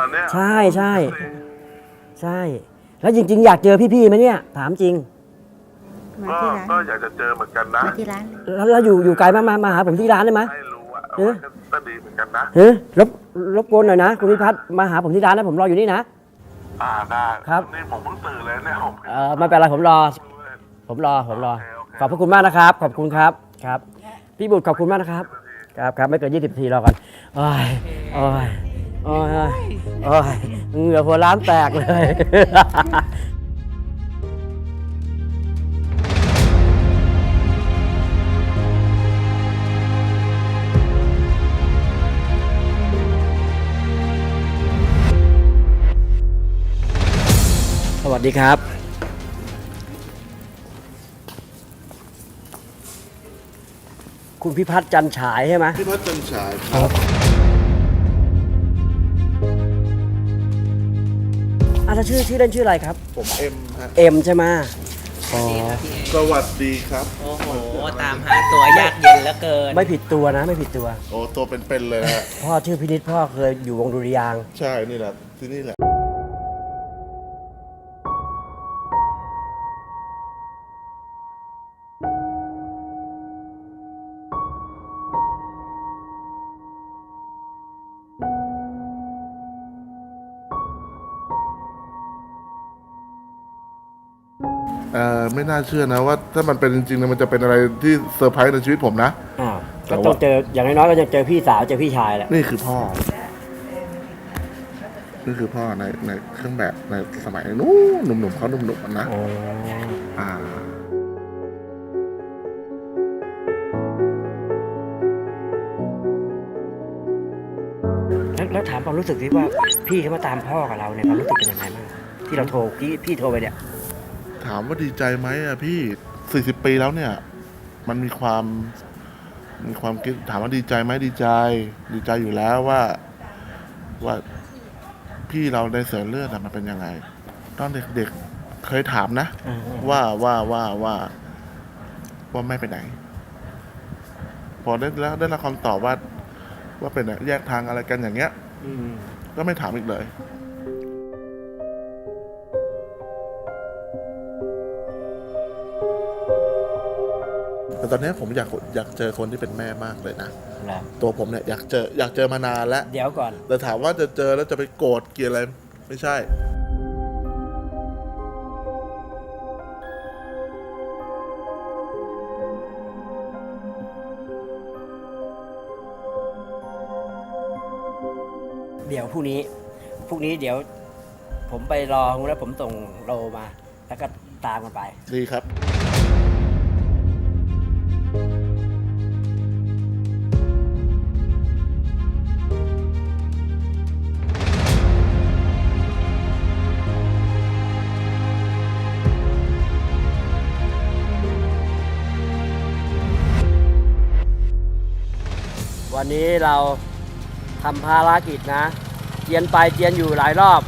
เหรอเนี่ยใช่ใช่ใช่ แล้วจริง ๆ อยากเจอพี่ๆไหมเนี่ย ถามจริง มาก็ที่ร้านก็อยากจะเจอเหมือนกันนะมาที่ร้านแล้วแล้วอยู่อยู่ไกลมากมามาหาผมที่ร้านได้ไหม ให้รู้อะเอ๊ะก็ดีเหมือนกันนะ เฮ้ยรบรบกวนหน่อยนะ คุณพิพัฒน์มาหาผมที่ร้านนะผมรออยู่นี่นะ อ่าได้ครับ นี่ผมเพิ่งตื่นเลยเนี่ยผมเออไม่เป็นไรผมรอ ผมรอผมรอโอเคโอเคขอบพระคุณมากนะครับ ขอบคุณครับครับ พี่บุตรขอบคุณมากนะครับ ครับครับไม่เกิน20นาทีรอกันโอ้ยโอ้ย โอ้ยโอ้ยเหงื่อหัวร้านแตกเลย สวัสดีครับ คุณพิพัฒน์จันฉายใช่ไหมพี่พัฒน์จันฉาย อะแล้วชื่อชื่อเล่นชื่ออะไรครับ ผมเอ็มฮะ เอ็มใช่ไหมอ๋อ สวัสดีครับ โอ้โห ตามหาตัวยากเย็นเหลือเกิน ไม่ผิดตัวนะ ไม่ผิดตัว โอ้ตัวเป็นๆเลยฮะ พ่อชื่อพินิษพ่อเคยอยู่วงดุริยางค์ ใช่ นี่แหละ ที่นี่แหละ เอ่อไม่น่าเชื่อนะว่าถ้ามันเป็นจริงๆนะมันจะเป็นอะไรที่เซอร์ไพรส์ในชีวิตผมนะ อ่าแต่ก็ว่าต้องเจออย่างน้อยๆก็จะเจอพี่สาวเจอพี่ชายแหละนี่คือพ่อ นี่คือพ่อในในเครื่องแบบในสมัยนู้นหนุ่มๆเขาหนุ่มๆอะนะอ๋ออ่า แล้วแล้วถามความรู้สึกที่ว่าพี่เขามาตามพ่อกับเราเนี่ยความรู้สึกเป็นยังไงบ้างที่เราโทรพี่พี่โทรไปเนี่ย ถามว่าดีใจไหมอะพี่สี่สิบปีแล้วเนี่ย มันมีความมีความคิดถามว่าดีใจไหมดีใจ ดีใจอยู่แล้วว่า ว่าพี่เราในเสือเลือดอะมันเป็นยังไง ตอนเด็กๆเคยถามนะอ่าว่าว่าว่าว่า ว่าแม่ไปไหน พอได้แล้วได้รับคำตอบว่า ว่าเป็นแยกทางอะไรกันอย่างเงี้ยอืมก็ไม่ถามอีกเลย แต่ตอนนี้ผมอยากอยากเจอคนที่เป็นแม่มากเลยนะแล้วตัวผมเนี่ยอยากเจออยากเจอมานานแล้ว เดี๋ยวก่อน แต่ถามว่าจะเจอแล้วจะไปโกรธเกลียดอะไร ไม่ใช่ เดี๋ยวพรุ่งนี้ พรุ่งนี้เดี๋ยว ผมไปรอแล้วผมส่งโลมา แล้วก็ตามกันไป ดีครับ วันนี้เราทำภารกิจนะเจียนไปเจียนอยู่หลายรอบ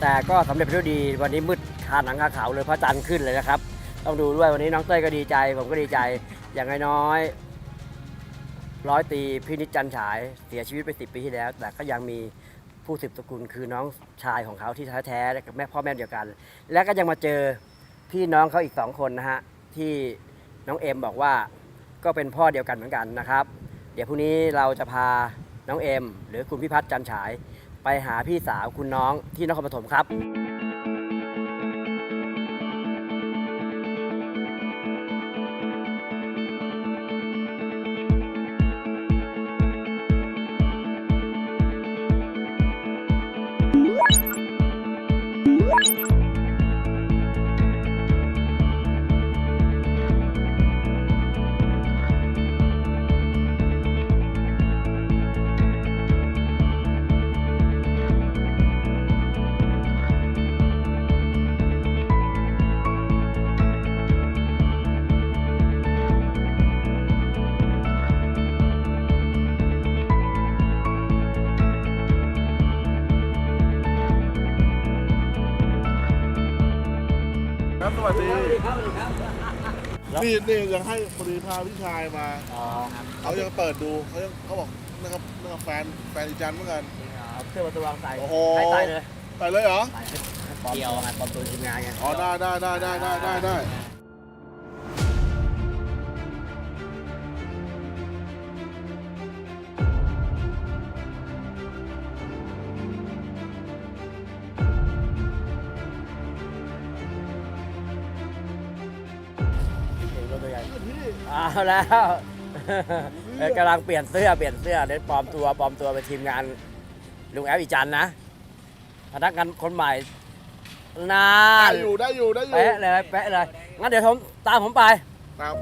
แต่ก็สำเร็จไปด้วยดี วันนี้มืดคาหนังคาเขาเลยพระจันทร์ขึ้นเลยนะครับ ต้องดูด้วยวันนี้น้องเต้ยก็ดีใจ ผมก็ดีใจอย่างน้อยร้อยตีพินิจจันฉายเสียชีวิตไปสิปีที่แล้ว แต่ก็ยังมีผู้สืบสกุลคือน้องชายของเขาที่แท้ๆกับแม่พ่อแม่เดียวกัน และก็ยังมาเจอพี่น้องเขาอีกสองคนนะฮะที่น้องเอ็มบอกว่าก็เป็นพ่อเดียวกันเหมือนกันนะครับ ดี๋ยวพรุ่งนี้เราจะพาน้องเอ็มหรือคุณพิพัฒน์จันฉาย ไปหาพี่สาวคุณน้องที่นครปฐมครับ วัสดีนี่นี่ยังให้พอดีพาพี่ชายมาเขายังเปิดดูเขายังเขาบอกนะครับนะครับแฟนแฟนอีจันเหมือนกันเสื้อประตูวางใส่โอ้โหให้ใส่เลยไปเลยเหรอใส่ให้ปลอมตัวไงปลอมตัวทีมงานไงอ๋อได้ได้ได้ได้ได้ได้ เอาแล้วเออกำลังเปลี่ยนเสื้อเปลี่ยนเสื้อเดี๋ยวปลอมตัวปลอมตัวเป็นทีมงานลุงแอฟอีจันนะพนักงานคนใหม่นานได้อยู่ได้อยู่ได้อยู่เป๊ะเลยเป๊ะเลยงั้นเดี๋ยวผมตามผมไป ครับ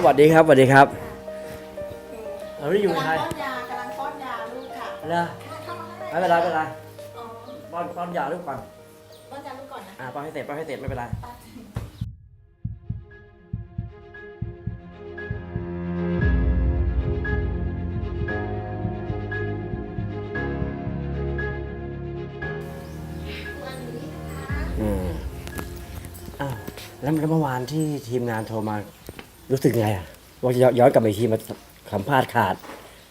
สวัสดีครับสวัสดีครับเราไม่ได้อยู่กำในลังไทยป้อนยากำลังป้อนยาลูกค่ะเหรอเข้ามาข้างในไม่เป็นไรไม่เป็นไรอ๋อป้อนป้อนยาลูกก่อนป้อนยาลูกก่อนนะอ่าป้อนให้เสร็จป้อนให้เสร็จไม่เป็นไรป้าอืมอ้าวแล้วแล้วเมื่อวานที่ทีมงานโทรมา รู้สึกไงอะว่าจะย้อนกลับไปอีกทีมาสัมภาษณ์ขาด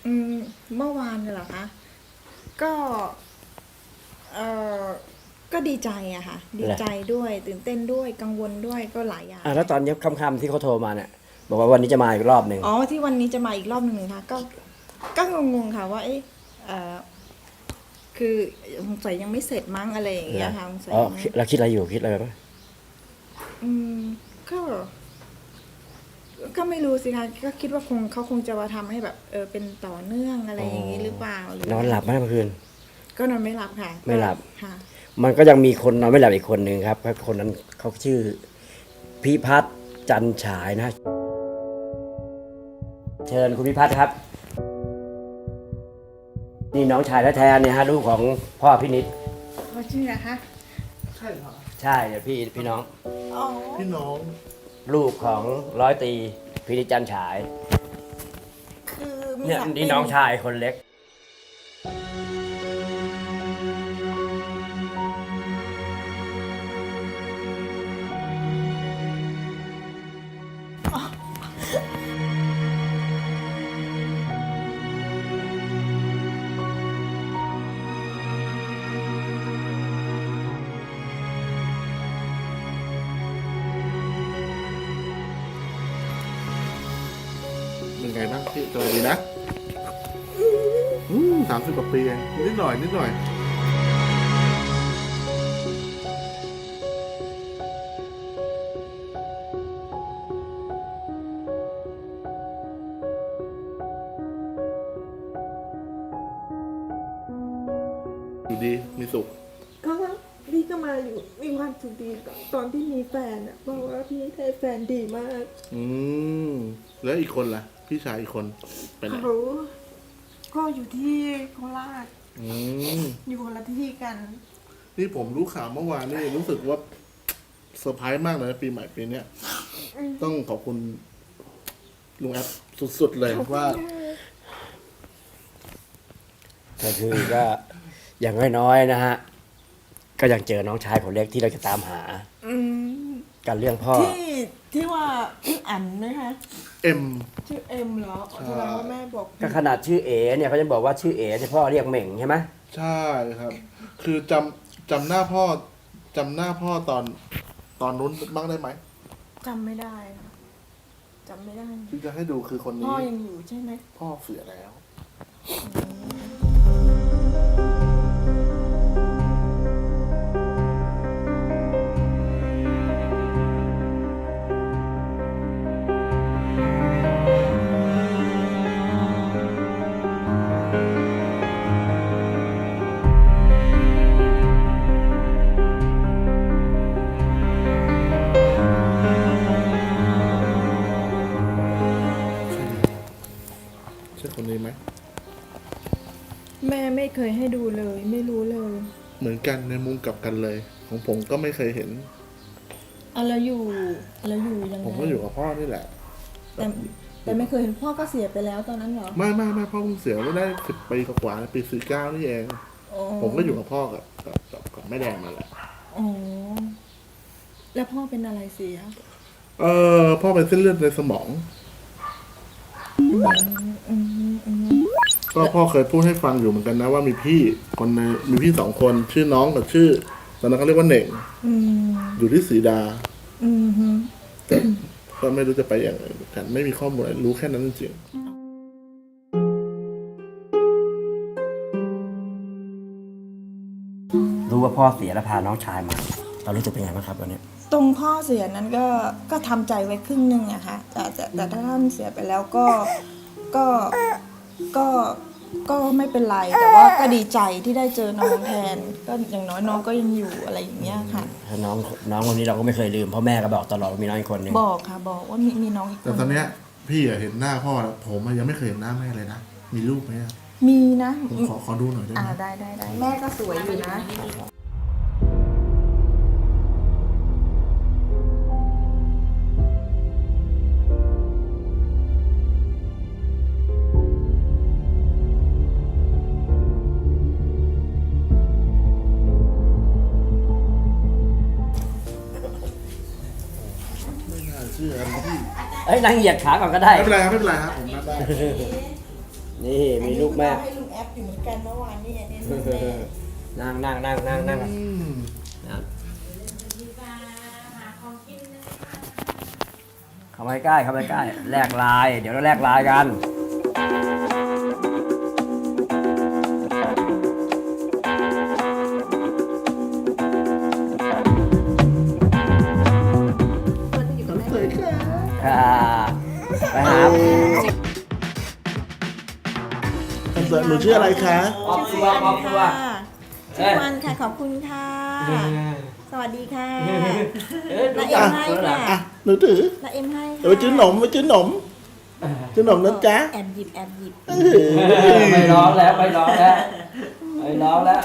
อืมเมื่อวานเนี่ยเหรอคะ ก็เออก็ดีใจอะค่ะ ดีใจด้วยตื่นเต้นด้วยกังวลด้วยก็หลายอย่าง อ่าแล้วตอนนี้ค่ำๆที่เขาโทรมาเนี่ยบอกว่าวันนี้จะมาอีกรอบหนึ่งอ๋อที่วันนี้จะมาอีกรอบหนึ่งค่ะก็ก็งงๆค่ะว่าเอ๊ะเออคือสงสัยยังไม่เสร็จมั้งอะไรอย่างเงี้ยค่ะสงสัยอ๋อยังไม่คิดเราคิดอะไรอยู่คิดอะไรบ้างอืมก็ ก็ไม่รู้สิคะก็คิดว่าคงเขาคงจะมาทำให้แบบเออเป็นต่อเนื่องอะไรอย่างนี้หรือเปล่าหรืนอนหลับไหมเมื่อคืน ก็นอนไม่หลับค่ะไม่หลับ ค่ะ มันก็ยังมีคนนอนไม่หลับอีกคนหนึ่งครับคนนั้นเขาชื่อพิพัฒน์จันฉายนะ เชิญคุณพิพัฒน์ครับ นี่น้องชายแท้ๆเนี่ยฮะลูกของพ่อพินิษเขาชื่ออะไรคะใช่เหรอใช่เดี๋ยวพี่พี่น้อง อ๋อ พี่น้อง ลูกของร้อยตรีพินิจจันฉาย คือมีเนี่ยศักดิ์นี่เป็น้องชายคนเล็ก เป็นไงบ้างพี่สวัสดีนะอืมสามสิบกว่าปีเองนิดหน่อยนิดหน่อยอยู่ดีมีสุขก็พี่ก็มาอยู่มีความสุขดีตอนตอนที่มีแฟนอะบอกว่าพี่ได้แฟนดีมาก อืม แล้วอีกคนล่ะ พี่ชายอีกคนไปไหนเขาก็อยู่ที่โคราชอืมอยู่คนละที่กัน นี่ผมรู้ข่าวเมื่อวานนี่รู้สึกว่าเซอร์ไพรส์มากเลยนะปีใหม่ปีเนี้ยต้องขอบคุณลุงแอปสุดๆเลยว่า ก็คือก็อย่างน้อยๆนะฮะ ก็ยังเจอน้องชายคนเล็กที่เราจะตามหา อืม กันเรื่องพ่อ ที่ที่ว่าพี่อันนะคะเอ็ม ชื่อเอ็มเหรอแสดงว่าแม่บอกผิก็ดขนาดชื่อเอเนี่ยเขาจะบอกว่าชื่อเอเนี่ยพ่อเรียกเหม่งใช่ไหมใช่ครับ คือจำจำหน้าพ่อจำหน้าพ่อตอนตอนนู้นบ้างได้ไหมจำไม่ได้ค่ะจำไม่ได้ ที่จะให้ดูคือคนพ่นี้ อยังอยู่ใช่ไหมพ่อเสียแล้ว มแม่ไม่เคยให้ดูเลย ไม่รู้เลยเหมือนกันในมุมกลับกันเลย ของผมก็ไม่เคยเห็นอะแล้วอยู่อะแล้วอยู่ยังไงผมก็อยู่กับพ่อนี่แหละ แต่แต่ไม่เคยเห็นพ่อก็เสียไปแล้วตอนนั้นเหรอไม่ไม่ไม่พ่อเพิ่งเสียไม่ได้สิบปีกว่าๆนะปีสี่เก้านี่เอง อ๋อผมก็อยู่กับพ่อกับกับกับกับแม่แดงมาแหละ อ๋อแล้วพ่อเป็นอะไรเสีย เออพ่อเป็นเส้นเลือดในสมอง อืมอืม ก็พ่อเคยพูดให้ฟังอยู่เหมือนกันนะว่ามีพี่คนในมีพี่สองคนชื่อน้องกับชื่อตอนนั้นเขาเรียกว่าเหน่งอืมอยู่ที่สีดา อืมฮึแต่ก็ไม่รู้จะไปอย่างไรเหมือนกันไม่มีข้อมูลอะไรรู้แค่นั้นจริงรู้ว่าพ่อเสียแล้วพาน้องชายมา เรารู้สึกเป็นไงบ้างครับวันนี้ ตรงพ่อเสียนั้นก็ก็ทำใจไว้ครึ่งหนึ่งอะค่ะแต่แต่แต่ถ้าท่านเสียไปแล้วก็ก็ ก็ก็ไม่เป็นไร แต่ว่าก็ดีใจที่ได้เจอน้องแทน ก็อย่างน้อยน้องก็ยังอยู่อะไรอย่างเงี้ยค่ะ น้องน้องคนนี้เราก็ไม่เคยลืมเพราะแม่ก็บอกตลอดว่ามีน้องอีกคนหนึงบอกค่ะบอกว่ามีมีน้องอีกๆคแต่นตอนเนี้ยพี่อะเห็นหน้าพ่อแล้วผมอะยังไม่เคยเห็นหน้าแม่เลยนะ มีรูปไหมอะมีนะผมขอขอดูหน่อยได้ไหอ่ามได้ได้ได้แม่ก็สวยอยู่นะ ไม่น่าเชื่อนะพี่เอ้ยนั่งเหยียดขาก่อนก็ได้ ไม่เป็นไรครับไม่เป็นไรครับผมนับได้นี่มีลูกแม่ ให้ลุงแอปอยู่เหมือนกันเมื่อวานนี่อันนี้ลูกแม่นั่งนั่งนั่งนั่งนั่งอืมนั่งเข้ามาใกล้เข้ามาใกล้แลกไลาย เดี๋ยวเราแลกไลายกัน ไปหาหนูชื่ออะไรคะ ครอบครัวครอบครัว ชื่อวันค่ะ ขอบคุณค่ะ สวัสดีค่ะเอ้ยนารู้เอ็จัมกให้เหรอค่ะอะหนูถือนาเอ็มให้เดี๋ยวไปจื้อหนมไปจื้อหนมจื้อหนมนะจ๊ะแอบหยิบแอบหยิบไม่ร้องแล้วไม่ร้องแล้วไม่ร้องแล้ว